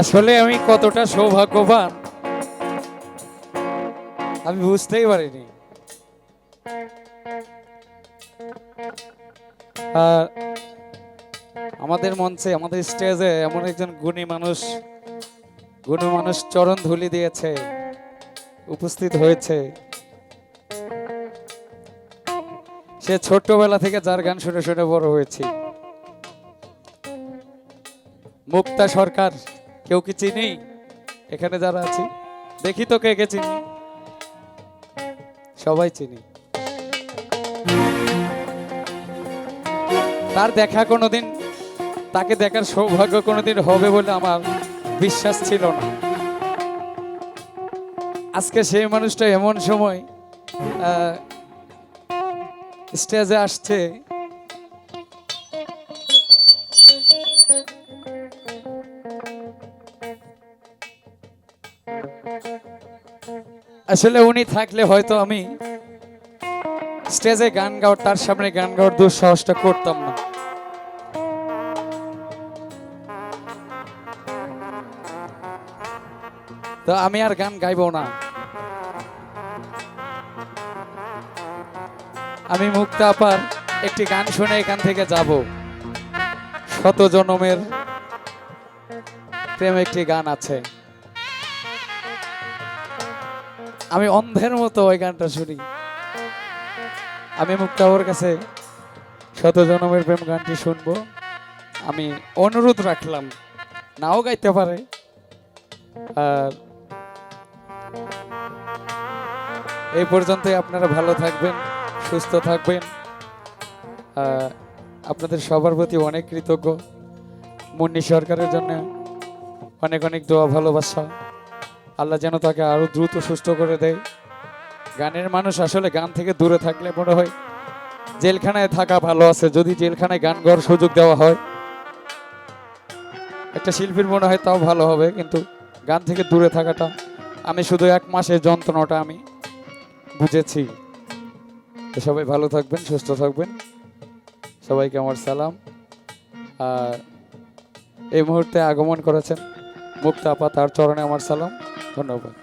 আসলে আমি কতটা সৌভাগ্যবান আমি বুঝতেই পারিনি। আমাদের মঞ্চে, আমাদের স্টেজে এমন একজন গুণী মানুষ গুণী মানুষ চরণ ধুলি দিয়েছে, উপস্থিত হয়েছে। সে ছোট্টবেলা থেকে যার গান শুনে শুনে বড় হয়েছি। মুক্তা সরকার, কেউ কি চিনি? এখানে যারা আছি, দেখি তো কে কে চিনি। সবাই চিনি। তার দেখা কোনোদিন, তাকে দেখার সৌভাগ্য কোনোদিন হবে বলে আমার বিশ্বাস ছিল না। আজকে সেই মানুষটা এমন সময় স্টেজে আসছে। আসলে উনি থাকলে হয়তো আমি স্টেজে গান গাওয়ার, তার সামনে গান গাওয়ার দুঃসাহসটা করতাম না। তো আমি আর গান গাইবো না। আমি মুক্তা আপার একটি গান শুনে এখান থেকে যাব। শত জনমের প্রেম একটি গান আছে। আমি অন্ধের মতো ওই গানটা শুনি। আমি মুক্তাবর কাছে শত জনমের প্রেম গানটি শুনব। আমি অনুরোধ রাখলাম, নাও গাইতে পারে। আর এই পর্যন্তই আপনারা ভালো থাকবেন, সুস্থ থাকবেন। আপনাদের সবার প্রতি অনেক কৃতজ্ঞ। মুন্নি সরকারের জন্য অনেক অনেক দোয়া, ভালোবাসা। আল্লাহ যেন তাকে আরও দ্রুত সুস্থ করে দেয়। গানের মানুষ আসলে গান থেকে দূরে থাকলে মনে হয় জেলখানায় থাকা ভালো আছে, যদি জেলখানায় গান গাওয়ার সুযোগ দেওয়া হয়। একটা শিল্পীর মনে হয় তাও ভালো হবে, কিন্তু গান থেকে দূরে থাকাটা আমি শুধু এক মাসের যন্ত্রণাটা আমি বুঝেছি। সবাই ভালো থাকবেন, সুস্থ থাকবেন। সবাইকে আমার সালাম। আর এই মুহূর্তে আগমন করেছেন মুক্তা আপা, তার চরণে আমার সালাম। ধন্যবাদ।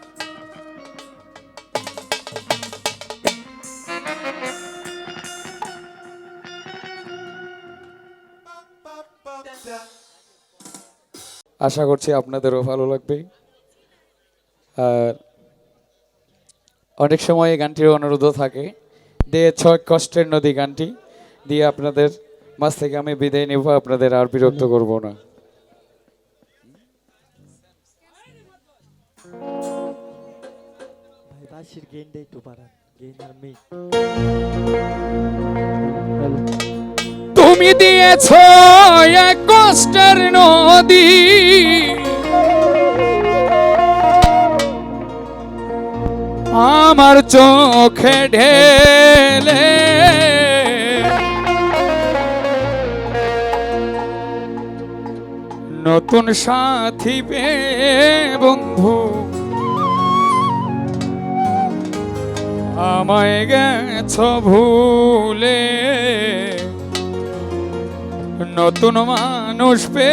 আশা করছি আপনাদেরও ভালো লাগবে অনেক সময় এই গানটির অনুরোধও থাকে। দিয়ে ছয় কষ্টের নদী গানটি দিয়ে আপনাদের মাঝ থেকে আমি বিদায় নেব আপনাদের আর বিরক্ত করব না। বাসির একটু বাড়ান তুমি দিয়েছ এক কষ্টের নদী। আমার চোখে ঢেলে। নতুন সাথী পে বন্ধু আমায় গেছ ভুলে। নতুন মানুষ পে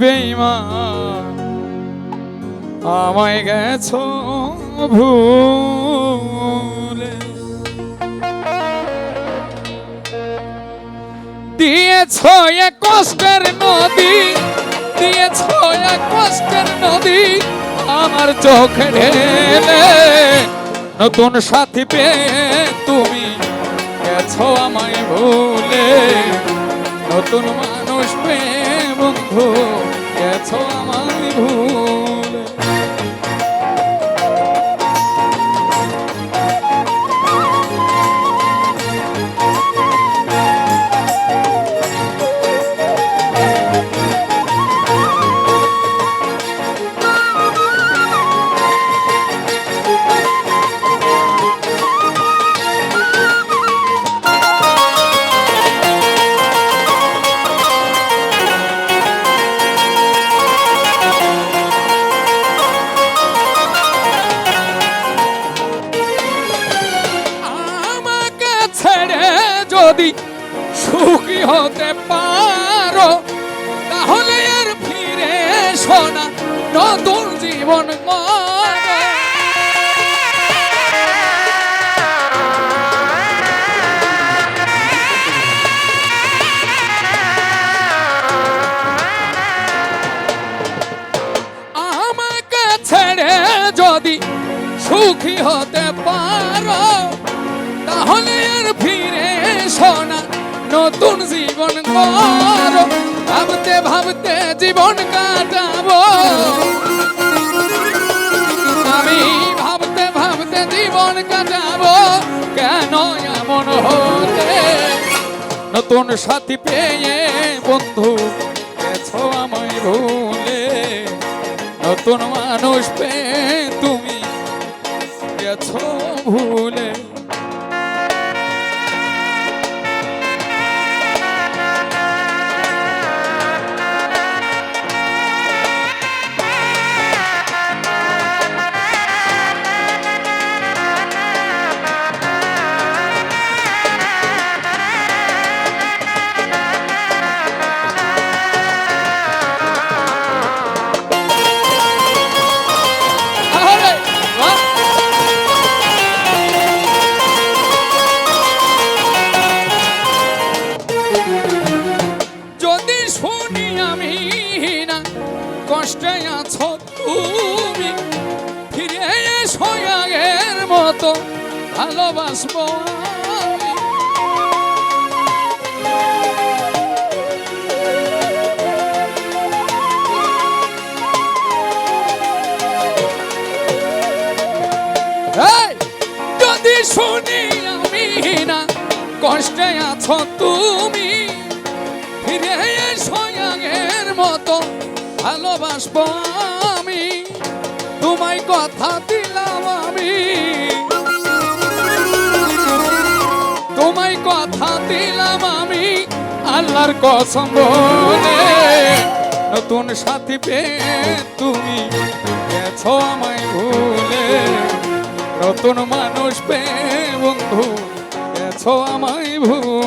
বেইমান আমায় গেছ ভুলে। দিয়েছ এক কষ্টের নদী, দিয়েছ এক কষ্টের নদী আমার চোখে ঢেলে। নতুন সাথী পেয়ে তুমি গেছো আমায় ভুলে। নতুন মানুষ পেয়ে বন্ধু হতে পারো, তাহলে আর ফিরে শোনা নতুন জীবন। আমাকে ছেড়ে যদি সুখী হতে পারো, তাহলে আর ফিরে শোনা নতুন জীবন করো। ভাবতে ভাবতে জীবন কাটাবো। আমি ভাবতে ভাবতে জীবন কাটাবো। কেন এমন হলে নতুন সাথী পেয়ে বন্ধু গেছো আমায় ভুলে। নতুন মানুষ পেয়ে তুমি গেছো ভুলে। ফিরে মতো ভালোবাসবো। যদি শুনি আমি না, কষ্টে আছো তুমি, ফিরে এসো মতো ভালোবাসবো আমি। তোমায় কথা তোমায় কথা দিলাম আমি আল্লাহর কসম বলে। নতুন সাথী পেয়ে তুমি গেছো আমায় ভুলে। নতুন মানুষ পেয়ে বন্ধু গেছো আমায় ভুলে।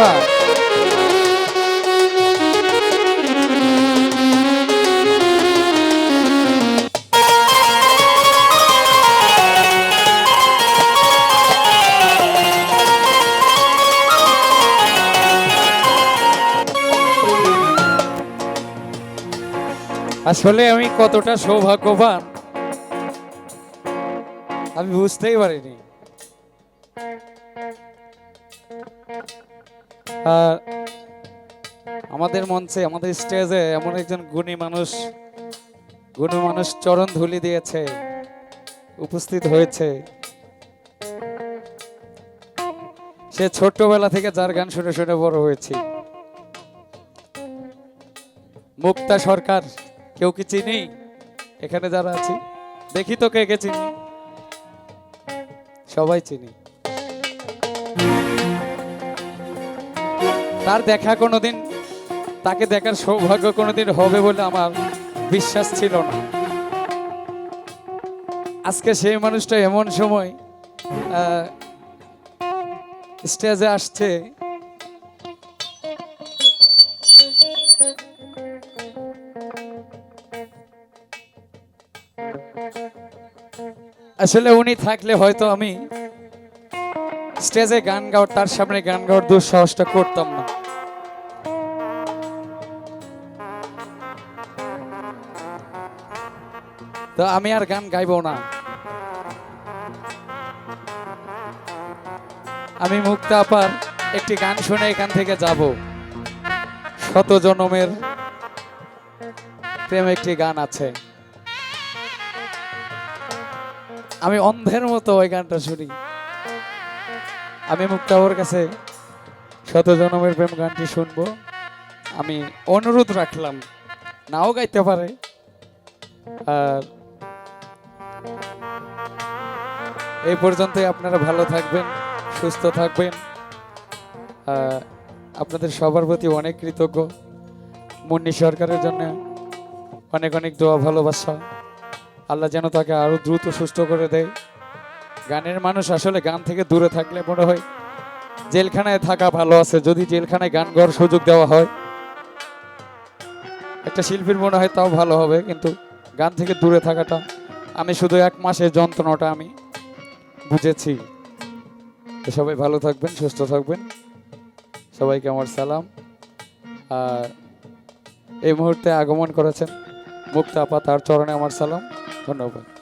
বাহ আসলে আমি কতটা সৌভাগ্যবান আমি বুঝতেই পারিনি। আর আমাদের মঞ্চে, আমাদের স্টেজে এমন একজন গুণী মানুষ গুণী মানুষ চরণ ধুলি দিয়েছে, উপস্থিত হয়েছে। সে ছোট্টবেলা থেকে যার গান শুনে শুনে বড় হয়েছি। মুক্তা সরকার, কেউ কি চিনি? এখানে যারা আছি, দেখি তো কে কে চিনি। সবাই চিনি। তার দেখা কোনোদিন, তাকে দেখার সৌভাগ্য কোনোদিন হবে বলে আমার বিশ্বাস ছিল না। আজকে সেই মানুষটা এমন সময় স্টেজে আসছে। আসলে উনি থাকলে হয়তো আমি স্টেজে গান গাওয়ার, তার সামনে গান গাওয়ার দুঃসাহসটা করতাম না। তো আমি আর গান গাইবো না। আমি মুক্তা আপার একটি গান শুনে এখান থেকে যাব। শত জনমের প্রেম একটি গান আছে। আমি অন্ধের মতো ওই গানটা শুনি। আমি মুক্তাবর কাছে শত জনমের প্রেম গানটি শুনব। আমি অনুরোধ রাখলাম, নাও গাইতে পারে। আর এই পর্যন্তই আপনারা ভালো থাকবেন, সুস্থ থাকবেন। আপনাদের সবার প্রতি অনেক কৃতজ্ঞ। মুন্নি সরকারের জন্য অনেক অনেক দোয়া, ভালোবাসা। আল্লাহ যেন তাকে আরও দ্রুত সুস্থ করে দেয়। গানের মানুষ আসলে গান থেকে দূরে থাকলে মনে হয় জেলখানায় থাকা ভালো আছে। যদি জেলখানায় গান গাওয়ার সুযোগ দেওয়া হয়, একটা শিল্পীর মনে হয় তাও ভালো হবে, কিন্তু গান থেকে দূরে থাকাটা, আমি শুধু এক মাসের যন্ত্রণাটা আমি বুঝেছি। সবাই ভালো থাকবেন, সুস্থ থাকবেন। সবাইকে আমার সালাম। আর এই মুহূর্তে আগমন করেছেন মুক্তা আপা, তার চরণে আমার সালাম। ধন্যবাদ।